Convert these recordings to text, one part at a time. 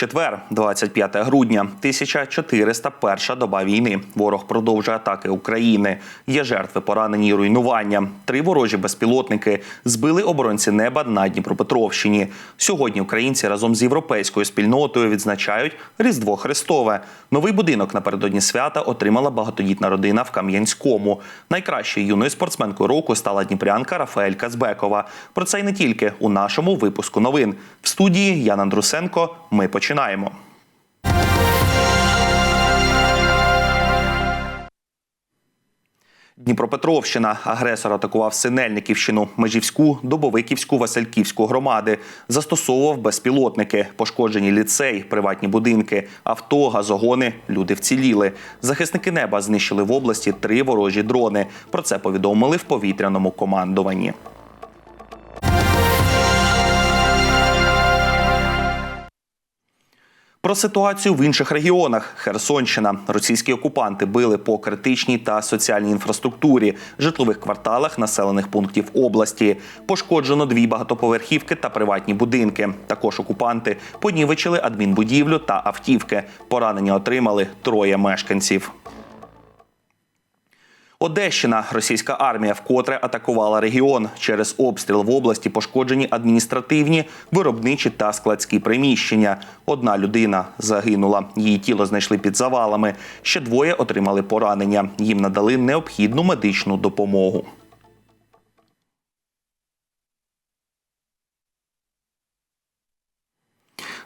Четвер, 25 грудня, 1401 доба війни. Ворог продовжує атаки України. Є жертви, поранені і руйнування. Три ворожі безпілотники збили оборонці неба на Дніпропетровщині. Сьогодні українці разом з європейською спільнотою відзначають Різдво Христове. Новий будинок напередодні свята отримала багатодітна родина в Кам'янському. Найкращою юною спортсменкою року стала дніпрянка Рафаель Кацбекова. Про це й не тільки у нашому випуску новин. В студії Ян Андрусенко. Ми починаємо. Дніпропетровщина. Агресор атакував Синельниківщину, Межівську, Добовиківську, Васильківську громади. Застосовував безпілотники, пошкоджені ліцей, приватні будинки, авто, газогони. Люди вціліли. Захисники неба знищили в області три ворожі дрони. Про це повідомили в повітряному командуванні. Про ситуацію в інших регіонах. Херсонщина. Російські окупанти били по критичній та соціальній інфраструктурі, житлових кварталах населених пунктів області. Пошкоджено дві багатоповерхівки та приватні будинки. Також окупанти понівечили адмінбудівлю та автівки. Поранення отримали троє мешканців. Одещина. Російська армія вкотре атакувала регіон. Через обстріл в області пошкоджені адміністративні, виробничі та складські приміщення. Одна людина загинула. Її тіло знайшли під завалами. Ще двоє отримали поранення. Їм надали необхідну медичну допомогу.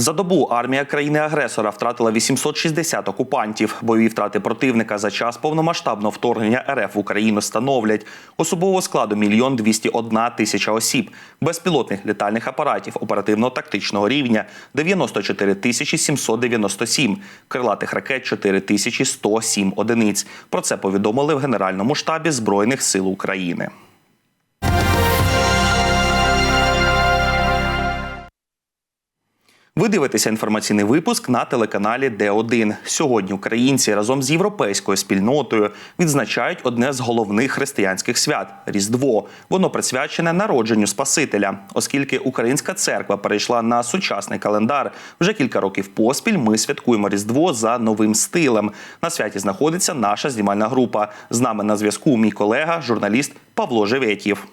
За добу армія країни-агресора втратила 860 окупантів. Бойові втрати противника за час повномасштабного вторгнення РФ в Україну становлять особового складу мільйон 201 тисяча осіб, безпілотних літальних апаратів оперативно-тактичного рівня 94 тисячі 797, крилатих ракет 4 тисячі 107 одиниць. Про це повідомили в Генеральному штабі Збройних сил України. Ви дивитеся інформаційний випуск на телеканалі Д1. Сьогодні українці разом з європейською спільнотою відзначають одне з головних християнських свят Різдво. Воно присвячене народженню Спасителя. Оскільки українська церква перейшла на сучасний календар, вже кілька років поспіль ми святкуємо Різдво за новим стилем. На святі знаходиться наша знімальна група. З нами на зв'язку мій колега, журналіст Павло Живетєв.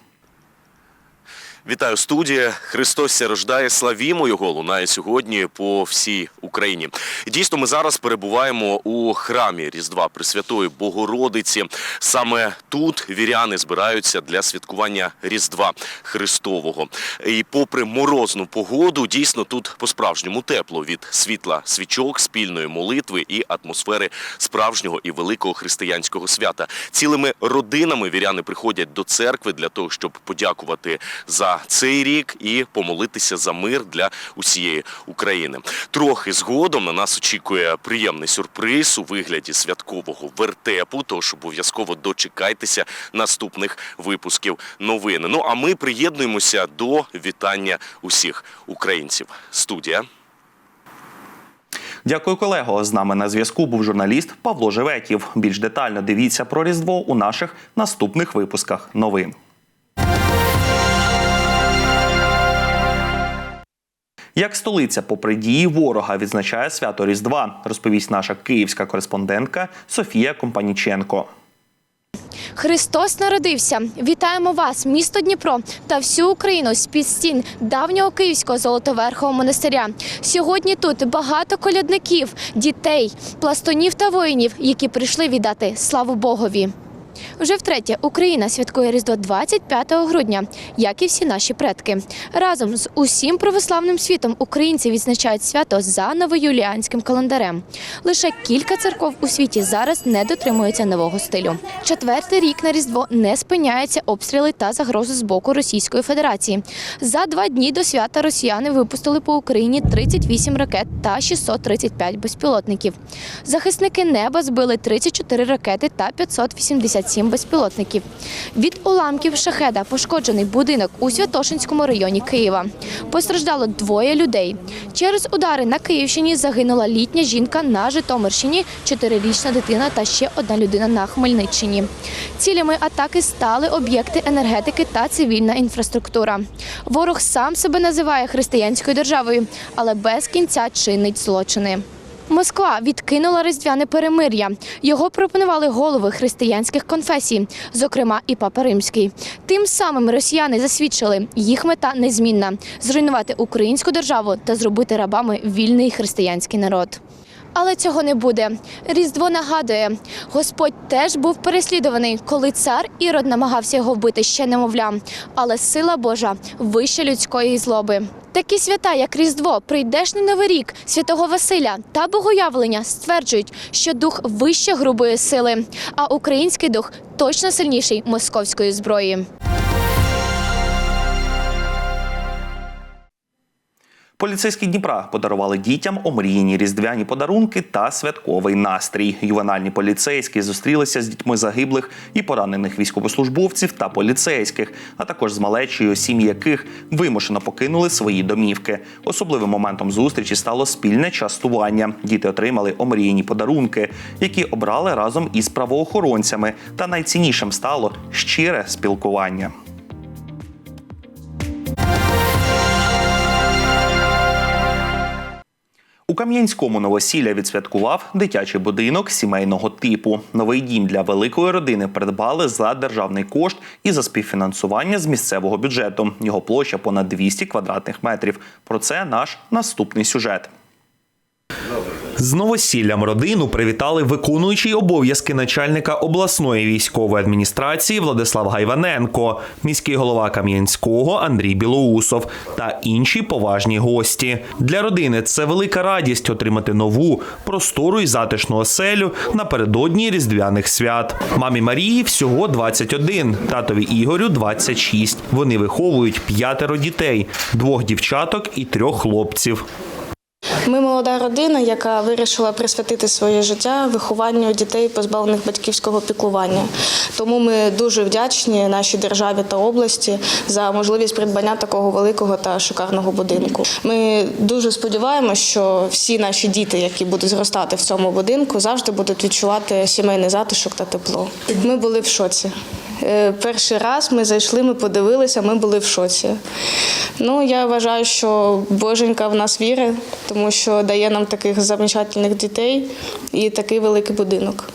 Вітаю студія. Христос ся рождає. Славімо його лунає сьогодні по всій Україні. Дійсно, ми зараз перебуваємо у храмі Різдва Пресвятої Богородиці. Саме тут віряни збираються для святкування Різдва Христового. І попри морозну погоду, дійсно тут по-справжньому тепло від світла свічок, спільної молитви і атмосфери справжнього і великого християнського свята. Цілими родинами віряни приходять до церкви для того, щоб подякувати за цей рік і помолитися за мир для усієї України. Трохи згодом на нас очікує приємний сюрприз у вигляді святкового вертепу. Тож обов'язково дочекайтеся наступних випусків новин. Ну а ми приєднуємося до вітання усіх українців. Студія. Дякую, колего. З нами на зв'язку був журналіст Павло Живетів. Більш детально дивіться про Різдво у наших наступних випусках новин. Як столиця, попри дії ворога, відзначає свято Різдва, розповість наша київська кореспондентка Софія Компаніченко. Христос народився. Вітаємо вас, місто Дніпро та всю Україну з під стін давнього київського золотоверхового монастиря. Сьогодні тут багато колядників, дітей, пластунів та воїнів, які прийшли віддати славу Богові. Вже втретє Україна святкує Різдво 25 грудня, як і всі наші предки. Разом з усім православним світом українці відзначають свято за новоюліанським календарем. Лише кілька церков у світі зараз не дотримуються нового стилю. Четвертий рік на Різдво не спиняються обстріли та загрози з боку Російської Федерації. За два дні до свята росіяни випустили по Україні 38 ракет та 635 безпілотників. Захисники неба збили 34 ракети та 585 57 безпілотників. Від уламків шахеда пошкоджений будинок у Святошинському районі Києва. Постраждало двоє людей. Через удари на Київщині загинула літня жінка на Житомирщині, чотирирічна дитина та ще одна людина на Хмельниччині. Цілями атаки стали об'єкти енергетики та цивільна інфраструктура. Ворог сам себе називає християнською державою, але без кінця чинить злочини. Москва відкинула різдвяне перемир'я. Його пропонували голови християнських конфесій, зокрема і Папа Римський. Тим самим росіяни засвідчили, їх мета незмінна зруйнувати українську державу та зробити рабами вільний християнський народ. Але цього не буде. Різдво нагадує, Господь теж був переслідуваний, коли цар Ірод намагався його вбити ще немовля. Але сила Божа вище людської злоби. Такі свята, як Різдво, прийдешний Новий рік, святого Василя та Богоявлення стверджують, що дух вище грубої сили, а український дух точно сильніший московської зброї. Поліцейські Дніпра подарували дітям омріяні різдвяні подарунки та святковий настрій. Ювенальні поліцейські зустрілися з дітьми загиблих і поранених військовослужбовців та поліцейських, а також з малечею, сім'ї яких вимушено покинули свої домівки. Особливим моментом зустрічі стало спільне частування. Діти отримали омріяні подарунки, які обрали разом із правоохоронцями. Та найціннішим стало щире спілкування. У Кам'янському новосілля відсвяткував дитячий будинок сімейного типу. Новий дім для великої родини придбали за державний кошт і за співфінансування з місцевого бюджету. Його площа понад 200 квадратних метрів. Про це наш наступний сюжет. З новосіллям родину привітали виконуючий обов'язки начальника обласної військової адміністрації Владислав Гайваненко, міський голова Кам'янського Андрій Білоусов та інші поважні гості. Для родини це велика радість отримати нову, простору і затишну оселю напередодні різдвяних свят. Мамі Марії всього 21, татові Ігорю 26. Вони виховують п'ятеро дітей, двох дівчаток і трьох хлопців. Ми молода родина, яка вирішила присвятити своє життя вихованню дітей, позбавлених батьківського піклування. Тому ми дуже вдячні нашій державі та області за можливість придбання такого великого та шикарного будинку. Ми дуже сподіваємося, що всі наші діти, які будуть зростати в цьому будинку, завжди будуть відчувати сімейний затишок та тепло. Ми були в шоці. Е, Перший раз ми зайшли, ми подивилися, ми були в шоці. Ну, я вважаю, що Боженька в нас вірить, тому що дає нам таких замечательних дітей і такий великий будинок.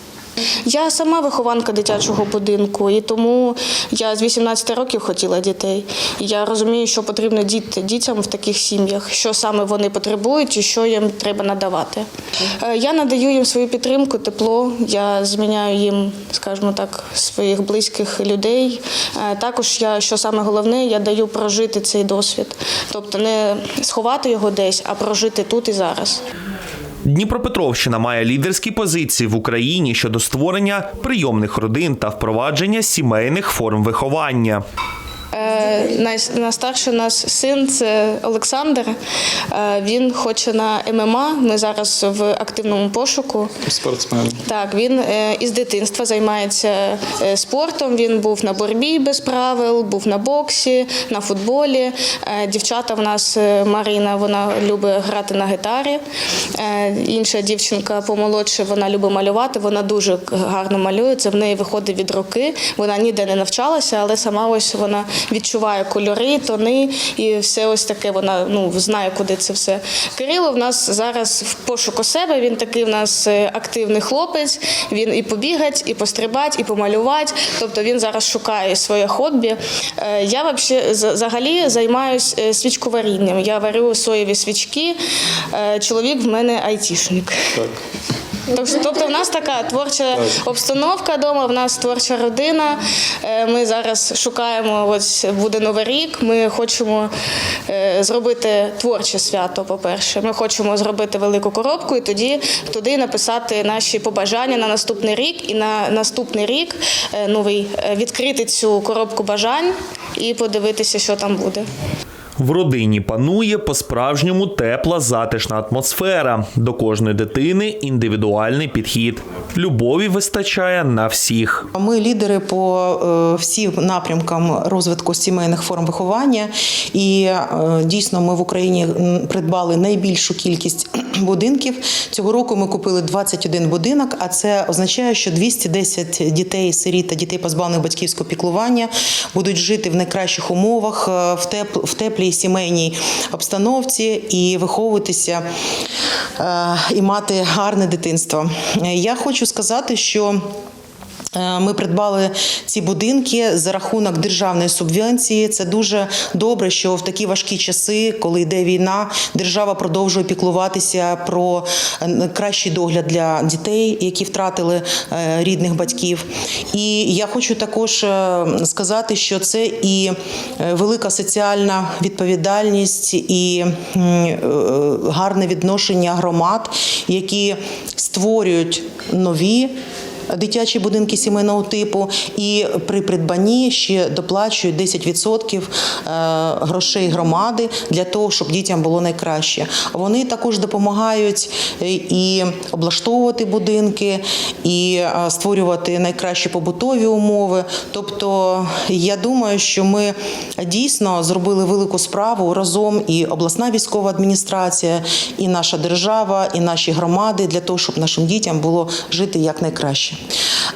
Я сама вихованка дитячого будинку, і тому я з 18 років хотіла дітей. Я розумію, що потрібно діти, дітям в таких сім'ях, що саме вони потребують і що їм треба надавати. Е, Я надаю їм свою підтримку, тепло. Я зміняю їм, скажімо так, своїх близьких людей. Е, Також я, що саме головне, я даю прожити цей досвід, тобто не сховати його десь, а прожити тут і зараз. Дніпропетровщина має лідерські позиції в Україні щодо створення прийомних родин та впровадження сімейних форм виховання. Е, Найстарший нас син це Олександр. Е, Він хоче на ММА. Ми зараз в активному пошуку. Спортсмен. Так, він е, із дитинства займається спортом. Він був на боротьбі без правил, був на боксі, на футболі. Дівчата в нас Марина, вона любить грати на гітарі. Інша дівчинка помолодше, вона любить малювати. Вона дуже гарно малює. Це в неї виходить від руки. Вона ніде не навчалася, але сама ось вона відчуває кольори, тони і все ось таке. Вона ну знає, куди це все. Кирило в нас зараз в пошуку себе. Він такий в нас е, активний хлопець. Він і побігать, і пострибать, і помалювати. Тобто він зараз шукає своє хобі. Е, Я взагалі займаюся свічковарінням. Я варю соєві свічки. Е, Чоловік в мене айтішник. Так. Тобто, в нас така творча обстановка вдома, в нас творча родина. Е, Ми зараз шукаємо, ось буде новий рік. Ми хочемо е, зробити творче свято. По-перше, ми хочемо зробити велику коробку і тоді туди написати наші побажання на наступний рік. І на наступний рік е, новий відкрити цю коробку бажань і подивитися, що там буде. В родині панує по-справжньому тепла затишна атмосфера. До кожної дитини індивідуальний підхід. Любові вистачає на всіх. Ми лідери по е, всім напрямкам розвитку сімейних форм виховання, і е, дійсно ми в Україні придбали найбільшу кількість будинків. Цього року ми купили 21 будинок, а це означає, що 210 дітей, сиріт та дітей позбавлених батьківського піклування будуть жити в найкращих умовах, е, в теп- в теплій сімейній обстановці і виховуватися е, і мати гарне дитинство. Я хочу сказати, що Ми придбали ці будинки за рахунок державної субвенції. Це дуже добре, що в такі важкі часи, коли йде війна, держава продовжує піклуватися про е, кращий догляд для дітей, які втратили е, рідних батьків. І я хочу також е, сказати, що це і е, велика соціальна відповідальність, і е, гарне відношення громад, які створюють нові дитячі будинки сімейного типу, і при придбанні ще доплачують 10% е, грошей громади для того, щоб дітям було найкраще. Вони також допомагають е, і облаштовувати будинки, і е, створювати найкращі побутові умови. Тобто, я думаю, що ми дійсно зробили велику справу разом і обласна військова адміністрація, і наша держава, і наші громади для того, щоб нашим дітям було жити якнайкраще.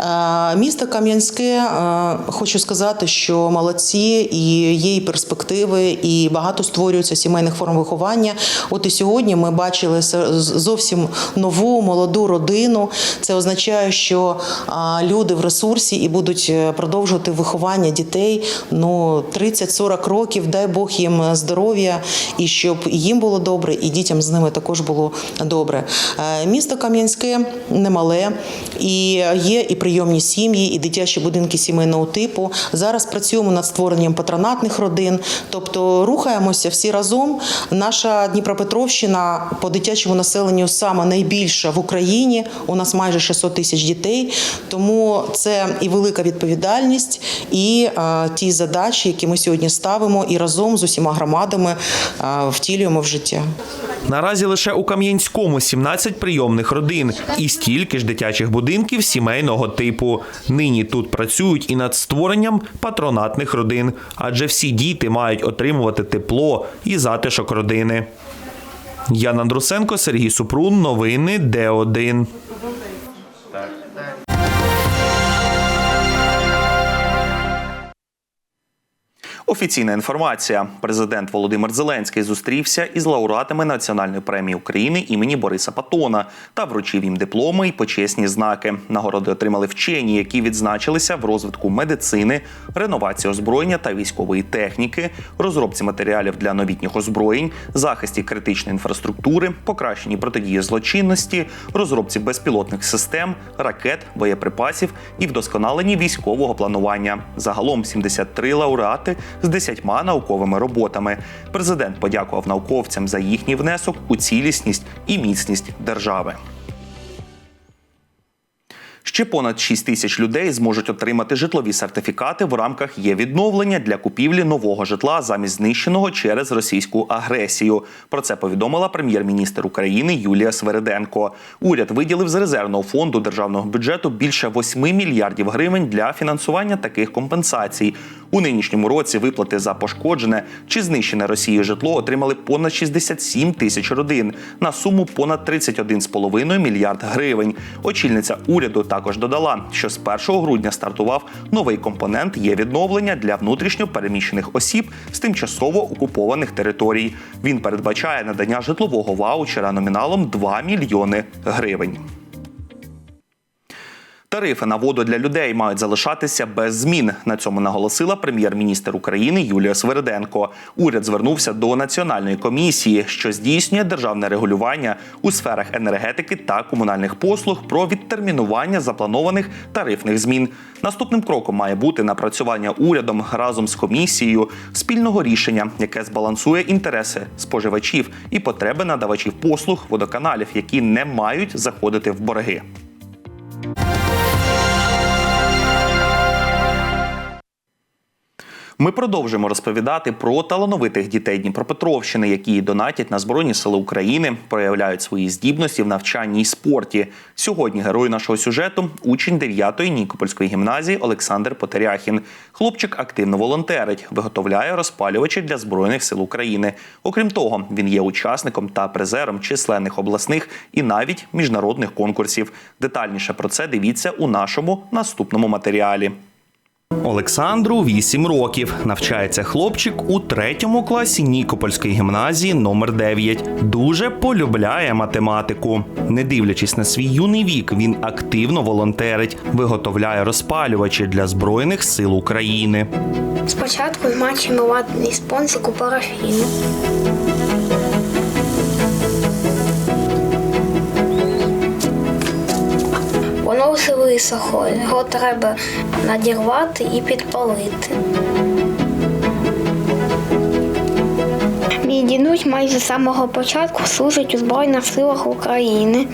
Е, Місто Кам'янське, е, хочу сказати, що молодці і є і перспективи, і багато створюється сімейних форм виховання. От і сьогодні ми бачили зовсім нову молоду родину. Це означає, що люди в ресурсі і будуть е, продовжувати виховання дітей ну 30-40 років. Дай Бог їм здоров'я і щоб їм було добре, і дітям з ними також було добре. Місто Кам'янське немале, і є і прийомні сім'ї, і дитячі будинки сімейного типу. Зараз працюємо над створенням патронатних родин, тобто рухаємося всі разом. Наша Дніпропетровщина по дитячому населенню саме найбільша в Україні. У нас майже 600 тисяч дітей. Тому це і велика відповідальність, і е, ті задачі, які ми сьогодні ставимо, і разом з усіма громадами е, втілюємо в життя. Наразі лише у Кам'янському 17 прийомних родин і стільки ж дитячих будинків сімейного типу. Нині тут працюють і над створенням патронатних родин, адже всі діти мають отримувати тепло і затишок родини. Ян Андрусенко, Сергій Супрун. Новини Д1. Офіційна інформація. Президент Володимир Зеленський зустрівся із лауреатами Національної премії України імені Бориса Патона та вручив їм дипломи і почесні знаки. Нагороди отримали вчені, які відзначилися в розвитку медицини, реновації озброєння та військової техніки, розробці матеріалів для новітніх озброєнь, захисті критичної інфраструктури, покращенні протидії злочинності, розробці безпілотних систем, ракет, боєприпасів і вдосконаленні військового планування. Загалом 73 лауреати з 10 науковими роботами. Президент подякував науковцям за їхній внесок у цілісність і міцність держави. Ще понад 6 тисяч людей зможуть отримати житлові сертифікати в рамках є відновлення для купівлі нового житла замість знищеного через російську агресію. Про це повідомила прем'єр-міністр України Юлія Свериденко. Уряд виділив з резервного фонду державного бюджету більше 8 мільярдів гривень для фінансування таких компенсацій. У нинішньому році виплати за пошкоджене чи знищене Росією житло отримали понад 67 тисяч родин на суму понад 31,5 мільярд гривень. Очільниця уряду також додала, що з 1 грудня стартував новий компонент є відновлення для внутрішньо переміщених осіб з тимчасово окупованих територій. Він передбачає надання житлового ваучера номіналом 2 мільйони гривень. Тарифи на воду для людей мають залишатися без змін. На цьому наголосила прем'єр-міністр України Юлія Свериденко. Уряд звернувся до національної комісії, що здійснює державне регулювання у сферах енергетики та комунальних послуг про відтермінування запланованих тарифних змін. Наступним кроком має бути напрацювання урядом разом з комісією спільного рішення, яке збалансує інтереси споживачів і потреби надавачів послуг водоканалів, які не мають заходити в борги. Ми продовжуємо розповідати про талановитих дітей Дніпропетровщини, які донатять на Збройні Сили України, проявляють свої здібності в навчанні і спорті. Сьогодні герой нашого сюжету учень 9-ї Нікопольської гімназії Олександр Потеряхін. Хлопчик активно волонтерить, виготовляє розпалювачі для Збройних сил України. Окрім того, він є учасником та призером численних обласних і навіть міжнародних конкурсів. Детальніше про це дивіться у нашому наступному матеріалі. Олександру 8 років. Навчається хлопчик у третьому класі Нікопольської гімназії номер 9 Дуже полюбляє математику. Не дивлячись на свій юний вік, він активно волонтерить, виготовляє розпалювачі для Збройних сил України. Спочатку змачуємо ватний спонсик у парафіну. Воно все висохло, його треба надірвати і підпалити. Мій дідусь майже з самого початку служить у Збройних силах України.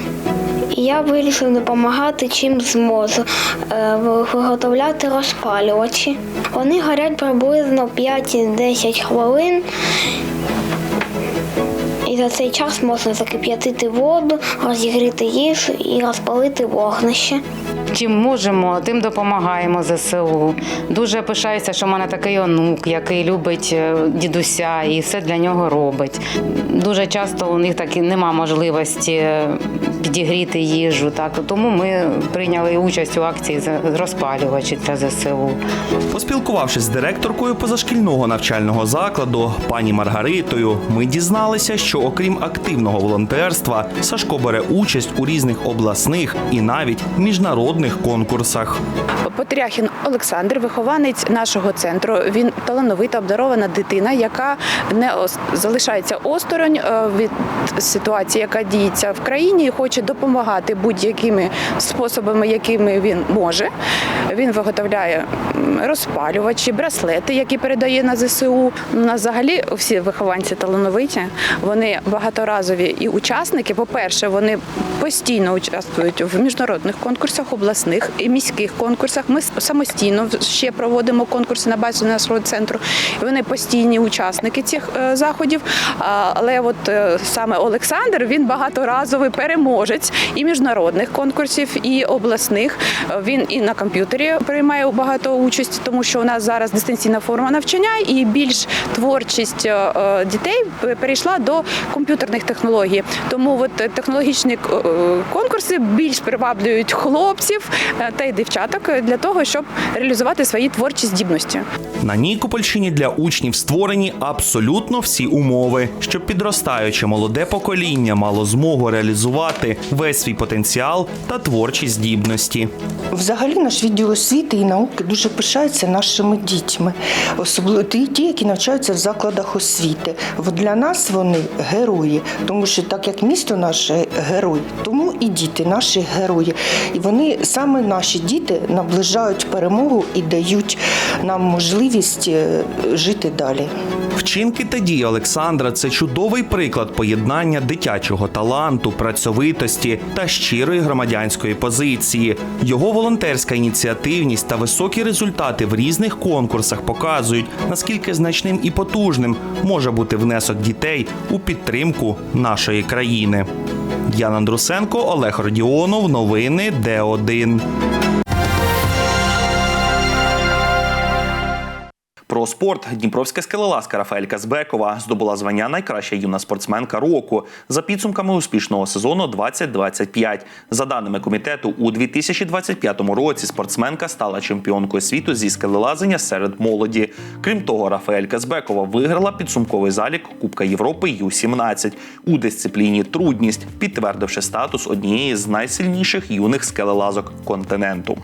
І я вирішив допомагати чим зможу е, виготовляти розпалювачі. Вони горять приблизно 5-10 хвилин. І за цей час можна закип'ятити воду, розігріти їжу і розпалити вогнище. Чим можемо, тим допомагаємо ЗСУ. Дуже пишаюся, що в мене такий онук, який любить е, дідуся і все для нього робить. Дуже часто у них так і нема можливості е, підігріти їжу. Так тому ми прийняли участь у акції за розпалювачі для ЗСУ. Поспілкувавшись з директоркою позашкільного навчального закладу пані Маргаритою, ми дізналися, що окрім активного волонтерства, Сашко бере участь у різних обласних і навіть міжнародних конкурсах. Потряхін Олександр, вихованець нашого центру. Він талановита, обдарована дитина, яка не залишається осторонь е, від ситуації, яка діється в країні, і хоче допомагати будь-якими способами, якими він може. Він виготовляє розпалювачі, браслети, які передає на ЗСУ. У нас взагалі всі вихованці талановиті. Вони багаторазові і учасники. По-перше, вони постійно участвують в міжнародних конкурсах, обласних і міських конкурсах. Ми самостійно ще проводимо конкурси на базі нашого центру. Вони постійні учасники цих е, заходів. Але от е, саме Олександр він багаторазовий переможець і міжнародних конкурсів, і обласних. Він і на комп'ютері приймає багато участі, тому що у нас зараз дистанційна форма навчання, і більш творчість е, е, дітей перейшла до комп'ютерних технологій. Тому от технологічні е, конкурси більш приваблюють хлопців та й дівчаток для того, щоб реалізувати свої творчі здібності. На Нікопольщині для учнів створені абсолютно всі умови, щоб підростаюче молоде покоління мало змогу реалізувати весь свій потенціал та творчі здібності. Взагалі наш відділ освіти і науки дуже пишається нашими дітьми, особливо ті, які навчаються в закладах освіти. Для нас вони герої, тому що так як місто наше герой, тому і діти наші герої. І вони саме наші діти наближають перемогу і дають нам можливість е, жити далі. Вчинки та дії Олександра це чудовий приклад поєднання дитячого таланту, працьовитості та щирої громадянської позиції. Його волонтерська ініціативність та високі результати в різних конкурсах показують, наскільки значним і потужним може бути внесок дітей у підтримку нашої країни. Ян Андрусенко, Олег Родіонов. Новини Д1. Про спорт Дніпровська скелелазка Рафаель Казбекова здобула звання найкраща юна спортсменка року за підсумками успішного сезону 2025. За даними комітету, у 2025 році спортсменка стала чемпіонкою світу зі скелелазення серед молоді. Крім того, Рафаель Казбекова виграла підсумковий залік Кубка Європи Ю-17 у дисципліні трудність, підтвердивши статус однієї з найсильніших юних скелелазок континенту.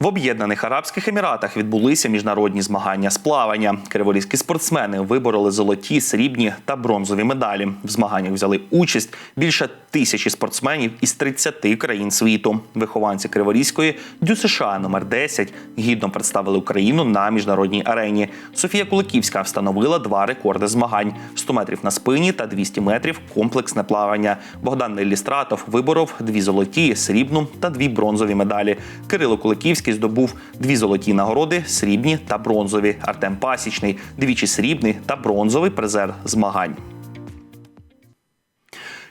В Об'єднаних Арабських Еміратах відбулися міжнародні змагання з плавання. Криворізькі спортсмени вибороли золоті, срібні та бронзові медалі. В змаганнях взяли участь більше тисячі спортсменів із 30 країн світу. Вихованці Криворізької дю США номер 10 гідно представили Україну на міжнародній арені. Софія Куликівська встановила два рекорди змагань: 100 метрів на спині та 200 метрів комплексне плавання. Богдан Іллістратов виборов дві золоті, срібну та дві бронзові медалі. Кирило Куликівський Київський здобув дві золоті нагороди, срібні та бронзові. Артем Пасічний двічі срібний та бронзовий призер змагань.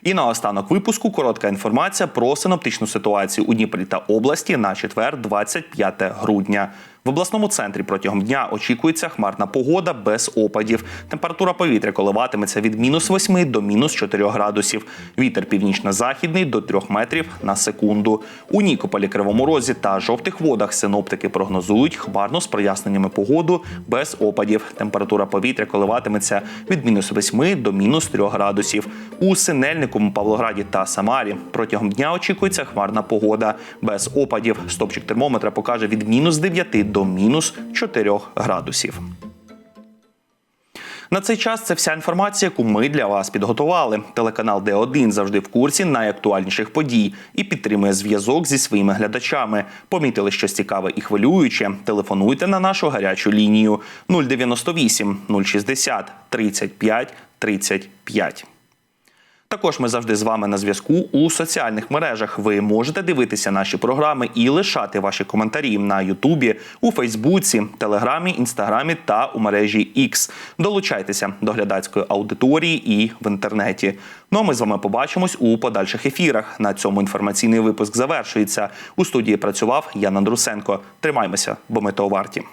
І на останок випуску коротка інформація про синоптичну ситуацію у Дніпрі та області на четвер, 25 грудня. В обласному центрі протягом дня очікується хмарна погода без опадів. Температура повітря коливатиметься від мінус 8 до мінус 4 градусів. Вітер північно-західний до 3 метрів на секунду. У Нікополі, Кривому Розі та жовтих водах синоптики прогнозують хмарну з проясненнями погоду без опадів. Температура повітря коливатиметься від мінус 8 до мінус 3 градусів. У Синельнику, Павлограді та Самарі протягом дня очікується хмарна погода без опадів. Стопчик термометра покаже від мінус 9 до мінус 4 градусів. На цей час це вся інформація, яку ми для вас підготували. Телеканал Д1 завжди в курсі найактуальніших подій і підтримує зв'язок зі своїми глядачами. Помітили щось цікаве і хвилююче? Телефонуйте на нашу гарячу лінію 098 060 35 35. Також ми завжди з вами на зв'язку у соціальних мережах. Ви можете дивитися наші програми і лишати ваші коментарі на Ютубі, у Фейсбуці, Телеграмі, Інстаграмі та у мережі X. Долучайтеся до глядацької аудиторії і в інтернеті. Ну а ми з вами побачимось у подальших ефірах. На цьому інформаційний випуск завершується. У студії працював Ян Андрусенко. Тримаймося, бо ми того варті.